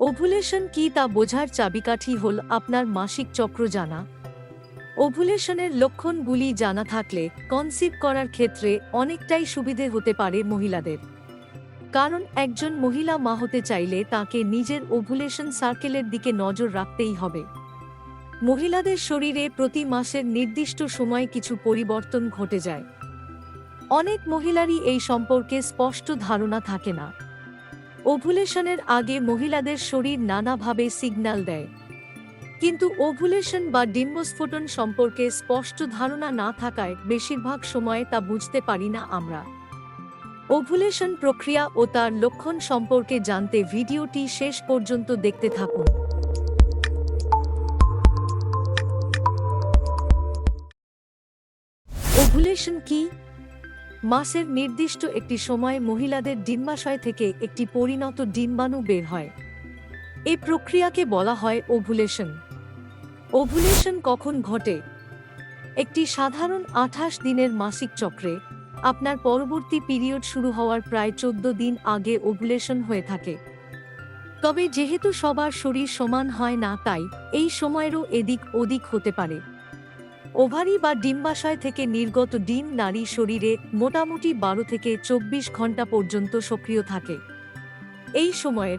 Ovulation কি তা বোঝার চাবিকাঠি হল আপনার মাসিক চক্র জানা। ওভুলেশনের লক্ষণগুলি জানা থাকলে কনসিভ করার ক্ষেত্রে অনেকটাই সুবিধে হতে পারে মহিলাদের। কারণ একজন মহিলা মা হতে চাইলে তাকে নিজের ওভুলেশন সার্কেলের দিকে নজর রাখতেই হবে। মহিলাদের শরীরে প্রতি মাসের নির্দিষ্ট সময় কিছু পরিবর্তন ঘটে যায়। অনেক মহিলারই এই সম্পর্কে স্পষ্ট ধারণা থাকে না। ওভুলেশনের আগে মহিলাদের শরীর নানাভাবে সিগন্যাল দেয়। কিন্তু ওভুলেশন বা ডিম্বস্ফোটন সম্পর্কে স্পষ্ট ধারণা না থাকায় বেশিরভাগ সময়ে তা বুঝতে পারি না আমরা। ওভুলেশন প্রক্রিয়া ও তার লক্ষণ সম্পর্কে জানতে ভিডিওটি শেষ পর্যন্ত দেখতে থাকুন। ওভুলেশন কি? মাসের নির্দিষ্ট একটি সময়ে মহিলাদের ডিম্বাশয় থেকে একটি পরিণত ডিম্বাণু বের হয়। এই প্রক্রিয়াকে বলা হয় ওভুলেশন। ওভুলেশন কখন ঘটে? একটি সাধারণ আঠাশ দিনের মাসিক চক্রে আপনার পরবর্তী পিরিয়ড শুরু হওয়ার প্রায় চোদ্দ দিন আগে ওভুলেশন হয়ে থাকে। তবে যেহেতু সবার শরীর সমান হয় না, তাই এই সময়েরও এদিক ওদিক হতে পারে। ওভারি বা ডিম্বাশয় থেকে নির্গত ডিম নারী শরীরে মোটামুটি বারো থেকে চব্বিশ ঘণ্টা পর্যন্ত সক্রিয় থাকে। এই সময়ের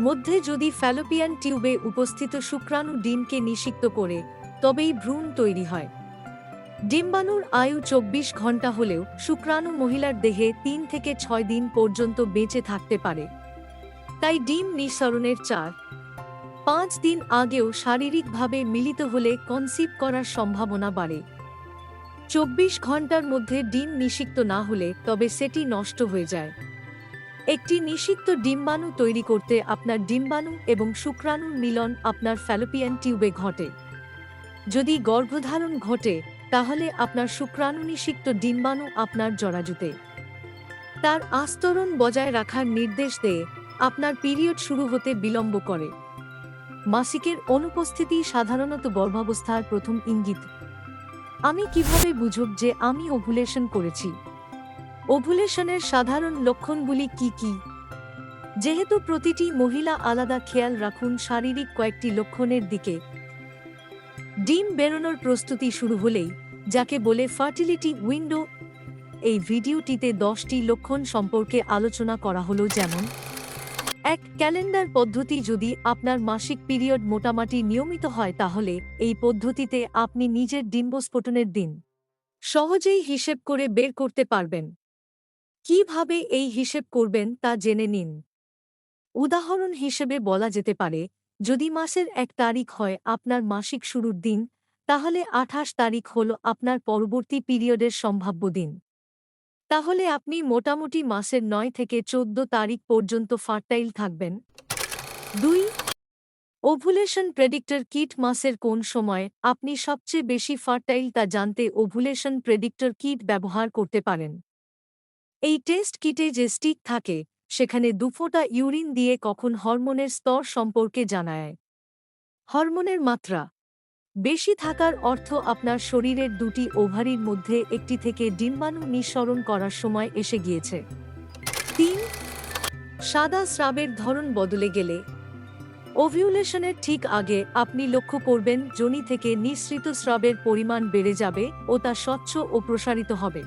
মধ্যে যদি ফ্যালোপিয়ান টিউবে উপস্থিত শুক্রাণু ডিমকে নিষিক্ত করে, তবেই ভ্রূণ তৈরি হয়। ডিম্বাণুর আয়ু চব্বিশ ঘণ্টা হলেও শুক্রাণু মহিলার দেহে তিন থেকে ছয় দিন পর্যন্ত বেঁচে থাকতে পারে। তাই ডিম নিঃসরণের চার পাঁচ দিন আগেও শারীরিকভাবে মিলিত হলে কনসিভ করার সম্ভাবনা বাড়ে। চব্বিশ ঘণ্টার মধ্যে ডিম নিষিক্ত না হলে তবে সেটি নষ্ট হয়ে যায়। একটি নিষিক্ত ডিম্বাণু তৈরি করতে আপনার ডিম্বাণু এবং শুক্রাণুর মিলন আপনার ফ্যালোপিয়ান টিউবে ঘটে। যদি গর্ভধারণ ঘটে, তাহলে আপনার শুক্রাণু নিষিক্ত ডিম্বাণু আপনার জরাজুতে। তার আস্তরণ বজায় রাখার নির্দেশ দেয় আপনার পিরিয়ড শুরু হতে বিলম্ব করে। মাসিকের অনুপস্থিতি সাধারণত গর্ভাবস্থার প্রথম ইঙ্গিত। আমি কীভাবে বুঝব যে আমি ওভুলেশন করেছি? ওভুলেশনের সাধারণ লক্ষণগুলি কি কি? যেহেতু প্রতিটি মহিলা আলাদা খেয়াল রাখুন শারীরিক কয়েকটি লক্ষণের দিকে। ডিম বেরোনোর প্রস্তুতি শুরু হলেই, যাকে বলে ফার্টিলিটি উইন্ডো, এই ভিডিওটিতে দশটি লক্ষণ সম্পর্কে আলোচনা করা হলো যেমন এক ক্যালেন্ডার পদ্ধতি যদি আপনার মাসিক পিরিয়ড মোটামুটি নিয়মিত হয় তাহলে এই পদ্ধতিতে আপনি নিজের ডিম্বস্ফোটনের দিন সহজেই হিসেব করে বের করতে পারবেন। কীভাবে এই হিসেব করবেন তা জেনে নিন। উদাহরণ হিসেবে বলা যেতে পারে, যদি মাসের এক তারিখ হয় আপনার মাসিক শুরুর দিন, তাহলে আঠাশ তারিখ হল আপনার পরবর্তী পিরিয়ডের সম্ভাব্য দিন। তাহলে আপনি মোটামুটি মাসের নয় থেকে চোদ্দ তারিখ পর্যন্ত ফার্টাইল থাকবেন। দুই, ওভুলেশন প্রেডিক্টর কিট মাসের কোন সময় আপনি সবচেয়ে বেশি ফার্টাইল তা জানতে ওভুলেশন প্রেডিক্টর কিট ব্যবহার করতে পারেন। এই টেস্ট কিটে যে স্টিক থাকে, সেখানে দুফোটা ইউরিন দিয়ে কখন হরমোনের স্তর সম্পর্কে জানায়। হরমোনের মাত্রা বেশি থাকার অর্থ আপনার শরীরের দুটি ওভারির মধ্যে একটি থেকে ডিম্বাণু নিঃসরণ করার সময় এসে গিয়েছে। তিন, সাদা স্রাবের ধরন বদলে গেলে। ওভিউলেশনের ঠিক আগে আপনি লক্ষ্য করবেন জনি থেকে নিঃসৃত স্রাবের পরিমাণ বেড়ে যাবে ও তা স্বচ্ছ ও প্রসারিত হবে।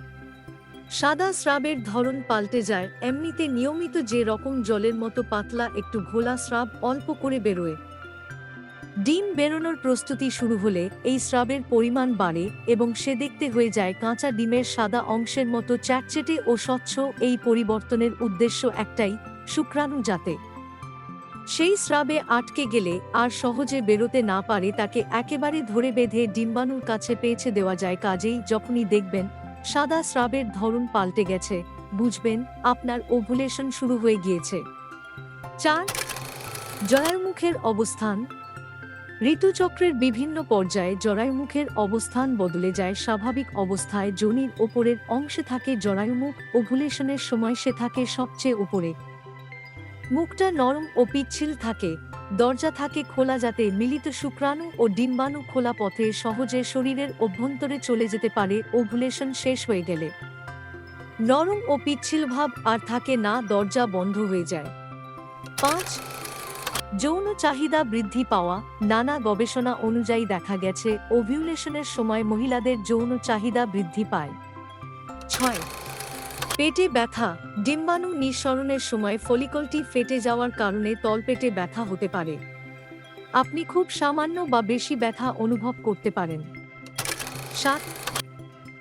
সাদা স্রাবের ধরন পাল্টে যায়, এমনিতে নিয়মিত যে রকম জলের মতো পাতলা একটু ঘোলা স্রাব অল্প করে বেরোয়। ডিম বেরোনোর প্রস্তুতি শুরু হলে এই স্রাবের পরিমাণ বাড়ে এবং সে দেখতে হয়ে যায় কাঁচা ডিমের সাদা অংশের মতো চ্যাটচেটে ও স্বচ্ছ। এই পরিবর্তনের উদ্দেশ্য একটাই, শুক্রাণু যাতে সেই স্রাবে আটকে গেলে আর সহজে বেরোতে না পারে তাকে একেবারে ধরে বেঁধে ডিম্বাণুর কাছে পেয়েছে দেওয়া যায়। কাজেই যখনই দেখবেন সাদা স্রাবের ধরন পাল্টে গেছে, বুঝবেন আপনার ওভুলেশন শুরু হয়ে গিয়েছে। চার জরায়ুমুখের অবস্থান। ঋতুচক্রের বিভিন্ন পর্যায়ে জরায়ুমুখের অবস্থান বদলে যায় স্বাভাবিক অবস্থায় যোনির ওপরের অংশে থাকে জরায়ুমুখ ওভুলেশনের সময় সে থাকে সবচেয়ে উপরে। মুখটা নরম ও পিচ্ছিল থাকে, দরজা থাকে খোলা যাতে মিলিত শুক্রাণু ও ডিম্বাণু খোলা পথে সহজে শরীরের অভ্যন্তরে চলে যেতে পারে ওভুলেশন শেষ হয়ে গেলে। নরম ও পিচ্ছিল ভাব আর থাকে না, দরজা বন্ধ হয়ে যায়। পাঁচ যৌন চাহিদা বৃদ্ধি পাওয়া নানা গবেষণা অনুযায়ী দেখা গেছে ওভিউলেশনের সময় মহিলাদের যৌন চাহিদা বৃদ্ধি পায়। ছয়, পেটে ব্যথা, ডিম্বাণু নিঃসরণের সময় ফলিকলটি ফেটে যাওয়ার কারণে তলপেটে ব্যথা হতে পারে। আপনি খুব সামান্য বা বেশি ব্যথা অনুভব করতে পারেন। সাত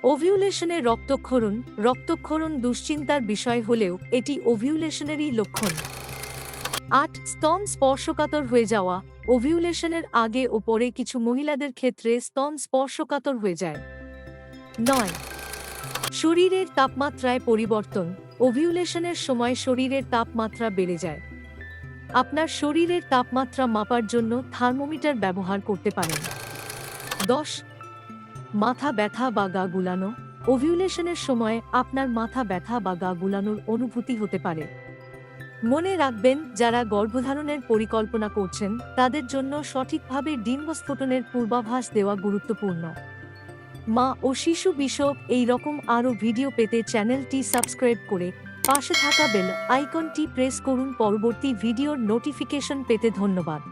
ওভিউলেশনে রক্তক্ষরণ রক্তক্ষরণ দুশ্চিন্তার বিষয় হলেও এটি ওভিউলেশনেরই লক্ষণ। আট স্তন স্পর্শকাতর হয়ে যাওয়া। ওভিউলেশনের আগে ও পরে কিছু মহিলাদের ক্ষেত্রে স্তন স্পর্শকাতর হয়ে যায়। নয় শরীরের তাপমাত্রায় পরিবর্তন। ওভিউলেশনের সময় শরীরের তাপমাত্রা বেড়ে যায়। আপনার শরীরের তাপমাত্রা মাপার জন্য থার্মোমিটার ব্যবহার করতে পারেন। দশ মাথা ব্যথা বা গা গুলানো। ওভিউলেশনের সময় আপনার মাথা ব্যথা বা গা গুলানোর অনুভূতি হতে পারে। মনে রাখবেন, যারা গর্ভধারণের পরিকল্পনা করছেন, তাদের জন্য সঠিকভাবে ডিম্বস্ফোটনের পূর্বাভাস দেওয়া গুরুত্বপূর্ণ। মা ও শিশু বিষয়ক এই রকম আরও ভিডিও পেতে চ্যানেলটি সাবস্ক্রাইব করে পাশে থাকা বেল আইকনটি প্রেস করুন। পরবর্তী ভিডিওর নোটিফিকেশন পেতে ধন্যবাদ।